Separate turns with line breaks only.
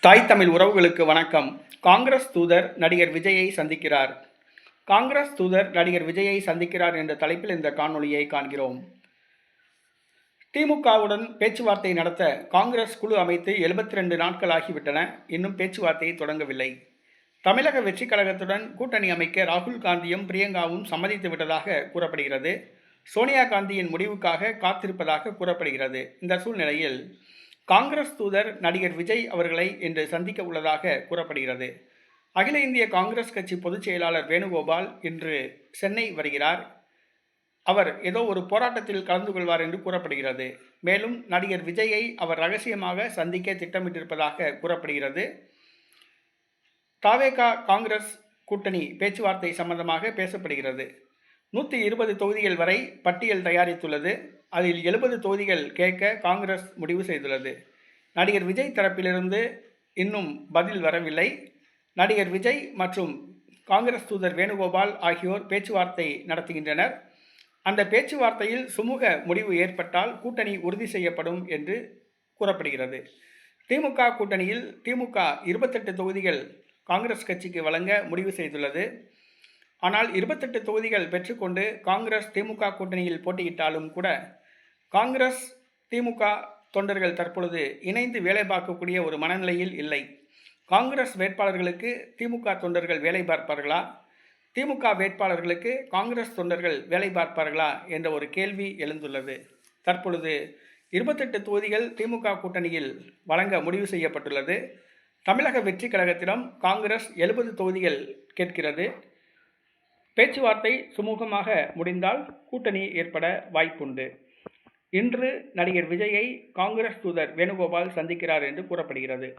தாய் தமிழ் உறவுகளுக்கு வணக்கம். காங்கிரஸ் தூதர் நடிகர் விஜயை சந்திக்கிறார். காங்கிரஸ் தூதர் நடிகர் விஜயை சந்திக்கிறார் என்ற தலைப்பில் இந்த காணொளியை காண்கிறோம். திமுகவுடன் பேச்சுவார்த்தை நடத்த காங்கிரஸ் குழு அமைத்து எழுபத்தி ரெண்டு நாட்கள் ஆகிவிட்டன. இன்னும் பேச்சுவார்த்தையை தொடங்கவில்லை. தமிழக வெற்றிக் கழகத்துடன் கூட்டணி அமைக்க ராகுல் காந்தியும் பிரியங்காவும் சம்மதித்து விட்டதாக கூறப்படுகிறது. சோனியா காந்தியின் முடிவுக்காக காத்திருப்பதாக கூறப்படுகிறது. இந்த சூழ்நிலையில் காங்கிரஸ் தூதர் நடிகர் விஜய் அவர்களை இன்று சந்திக்க உள்ளதாக கூறப்படுகிறது. அகில இந்திய காங்கிரஸ் கட்சி பொதுச் செயலாளர் வேணுகோபால் இன்று சென்னை வருகிறார். அவர் ஏதோ ஒரு போராட்டத்தில் கலந்து கொள்வார் என்று கூறப்படுகிறது. மேலும் நடிகர் விஜயை அவர் ரகசியமாக சந்திக்க திட்டமிட்டிருப்பதாக கூறப்படுகிறது. தாவேகா காங்கிரஸ் கூட்டணி பேச்சுவார்த்தை சம்பந்தமாக பேசப்படுகிறது. நூற்றி இருபது தொகுதிகள் வரை பட்டியல் தயாரித்துள்ளது. அதில் எழுபது தொகுதிகள் கேட்க காங்கிரஸ் முடிவு செய்துள்ளது. நடிகர் விஜய் தரப்பிலிருந்து இன்னும் பதில் வரவில்லை. நடிகர் விஜய் மற்றும் காங்கிரஸ் தூதர் வேணுகோபால் ஆகியோர் பேச்சுவார்த்தை நடத்துகின்றனர். அந்த பேச்சுவார்த்தையில் சுமூக முடிவு ஏற்பட்டால் கூட்டணி உறுதி செய்யப்படும் என்று கூறப்படுகிறது. திமுக கூட்டணியில் திமுக இருபத்தெட்டு தொகுதிகள் காங்கிரஸ் கட்சிக்கு வழங்க முடிவு செய்துள்ளது. ஆனால் இருபத்தெட்டு தொகுதிகள் பெற்றுக்கொண்டு காங்கிரஸ் திமுக கூட்டணியில் போட்டியிட்டாலும் கூட காங்கிரஸ் திமுக தொண்டர்கள் தற்பொழுது இணைந்து வேலை பார்க்கக்கூடிய ஒரு மனநிலையில் இல்லை. காங்கிரஸ் வேட்பாளர்களுக்கு திமுக தொண்டர்கள் வேலை பார்ப்பார்களா? திமுக வேட்பாளர்களுக்கு காங்கிரஸ் தொண்டர்கள் வேலை பார்ப்பார்களா? என்ற ஒரு கேள்வி எழுந்துள்ளது. தற்பொழுது இருபத்தெட்டு தொகுதிகள் திமுக கூட்டணியில் வழங்க முடிவு செய்யப்பட்டுள்ளது. தமிழக வெற்றி கழகத்திடம் காங்கிரஸ் எழுபது தொகுதிகள் கேட்கிறது. பேச்சுவார்த்தை சுமூகமாக முடிந்தால் கூட்டணி ஏற்பட வாய்ப்புண்டு. இன்று நடிகர் விஜயை காங்கிரஸ் தூதர் வேணுகோபால் சந்திக்கிறார் என்று கூறப்படுகிறது.